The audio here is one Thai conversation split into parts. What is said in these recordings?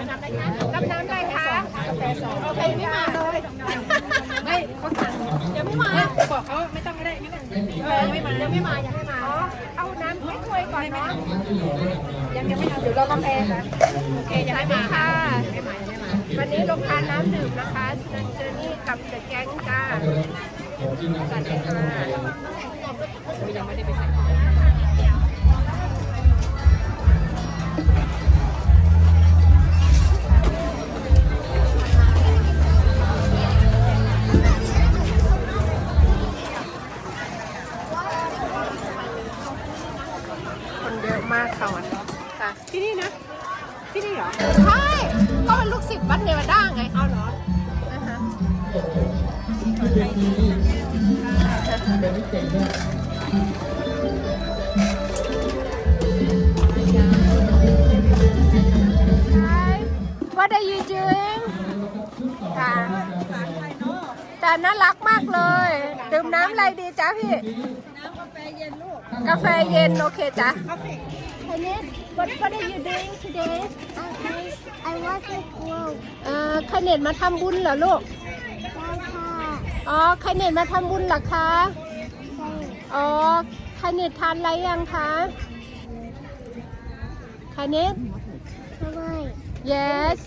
รับน้ำอะไรคะกาแฟสองโอเคไม่มาเลยไม่เขาสั่งยังไม่มาบอกเขาไม่ต้องก็ได้งั้นเออไม่มายังไม่มายังไม่มาเอาน้ำให้ถ้วยก่อนเนาะยังยังไม่เอาเดี๋ยวเรอกาแฟค่ะโอเคยังไม่มาค่ะไม่มายังไม่มาวันนี้ลงทานน้ำดื่มนะคะสนันเจอนี่กับเดอะแก๊งจ้าสวัสดีค่ะยังไม่ได้ไปใส่ ใช่ What are you doing ค่ะแต่น่ารักมากเลย ดื่มน้ำอะไรดีจ๊ะพี่กาแฟเย็น โอเคจ้ะ Kenneth, what, what are you doing today? I, I, I was at work. เอ่อใครเน็ตมาทำบุญเหรอลูก Grandpa, อ๋อใครเน็ตมาทำบุญเหรอคะ say, อ๋อใครเน็ตทานอะไรยังคะใครเน็ต come on. yes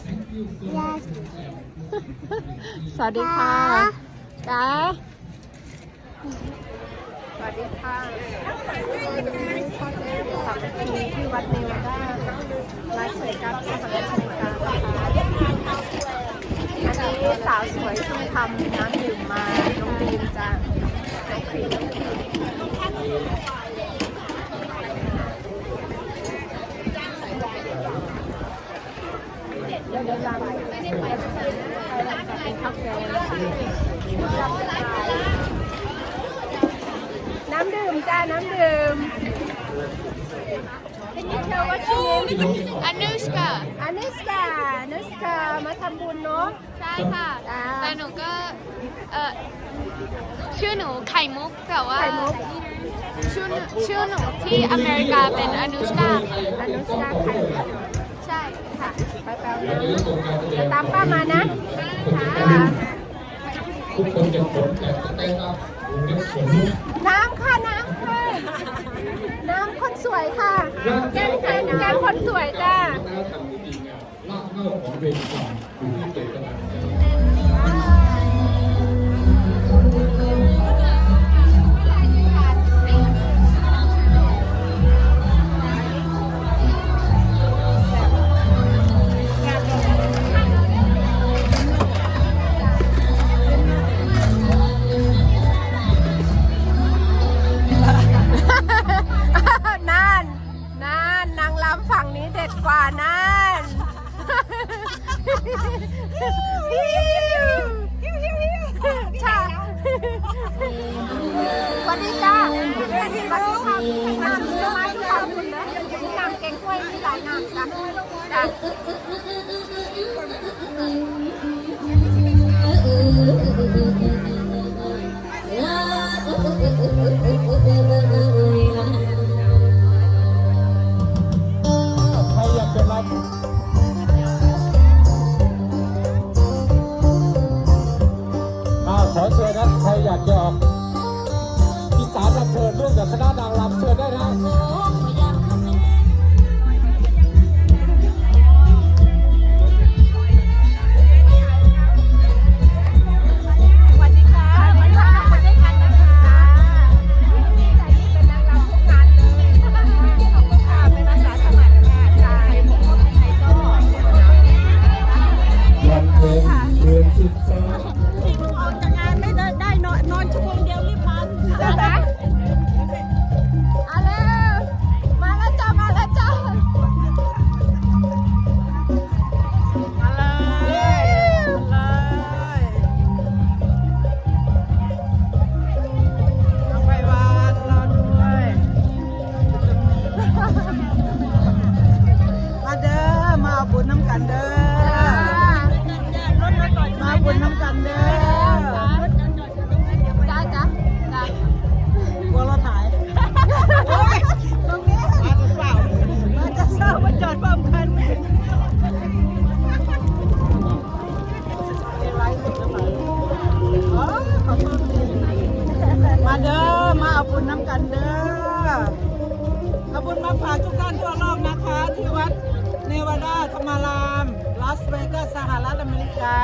Yes. สวัสดีค่ะจ้าสวัสดีค่ะสามัคคีที่วัดเนวาดาลาสเวกัสสหรัฐอเมริกานะคะ อันนี้สาวสวยที่ทำน้ำดื่มมาน้องบีมจ้าน้องบีมน้องบีมเดี๋ยวเดี๋ยวเราไม่ได้ไปที่ไหนนะไปพักแรมน้ำดื่มจ้า น้ำดื่ม Can you tell what your name is? อนุชค่ะอนิสกาอนิสกามาทำบุญเนาะ ใช่ค่ะอ่าแต่หนูก็ เออชื่อหนูไข่มุกแต่ว่าไข่มุกชื่อหนูชื่อหนูที่อเมริกาเป็นอนุชกาอนุสกาไข่มุกใช่ค่ะ ไปแปลน้ำเดี๋ยวตามป้ามานะค่ะน้ำค่ะ น้ำค่ะ น้ำคนสวยค่ะแก้มใครแก้มคนสวยจ้า Thank you. จ้ะใครอยากจะรับ อ่าขอเชิญนะใครอยากจะออกอีสานรับเชิญร่วมกับคณะนางรำเชิญได้นะ สเวกัสสหรัฐอเมริกา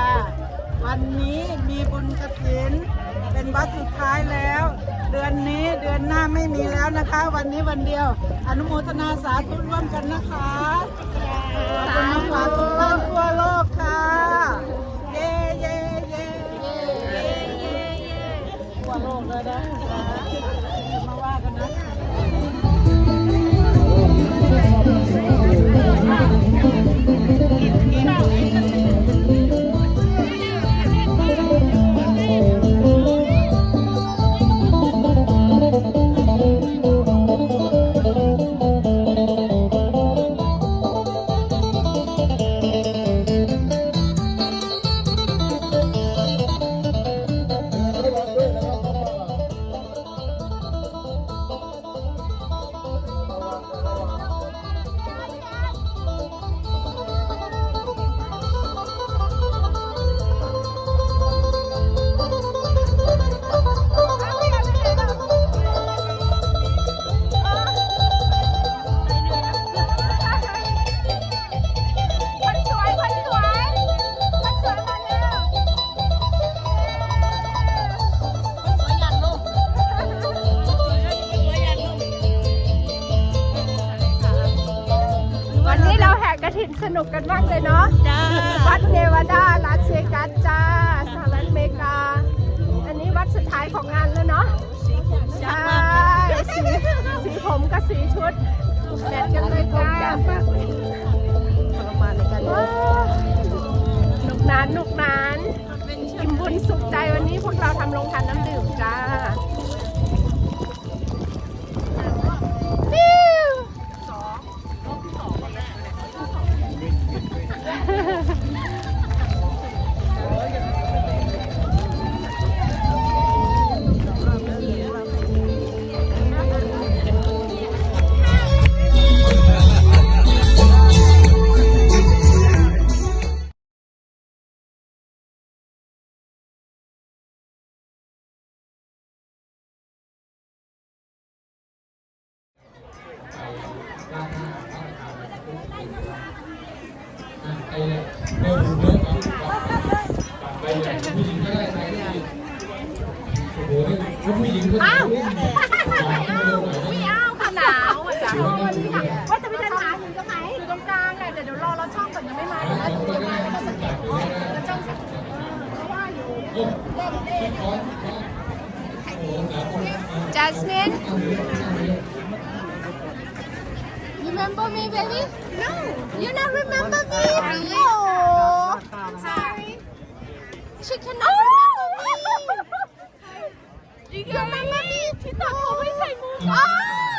วันนี้มีบุญกระถิน เป็นวัดสุดท้ายแล้ว เดือนนี้เดือนหน้าไม่มีแล้วนะคะ วันนี้วันเดียว อนุโมทนาสาธุร่วมกันนะคะขอบคุณนะคะทุกท่าน นสนุกกันมากเลยเนาะวัดเนวาดาลาสเวกัสจ้าสหรัฐอเมริกา อันนี้วัดสุดท้ายของงานแล้วเนาะใช่สีสีผมกับสีชุดแมทกันเลยจ้าว้าวหนุกนานหนุกนานอิ่มบุญสุขใจวันนี้พวกเราทำโรงทานน้ำดื่มจ้า อ้โหนี่ผู้หญิงก็ได้ไม่เอาค่ะหนาวอะจ้ะว่าจะไปเดินหาอยู่ตรงไหนอยู่ตรงกลางแหละเดี๋ยวเดี๋ยวรอเราช่องก่อนยังไม่มาเดี๋ยวเราจะมาแล้วก็สแกนแล้วช่องสแกนเพราะว่าอยู่ Jasmine remember me baby no you not remember me oh sorry she cannot remember me you remember me ที่ตัดผมให้ไข่มุก oh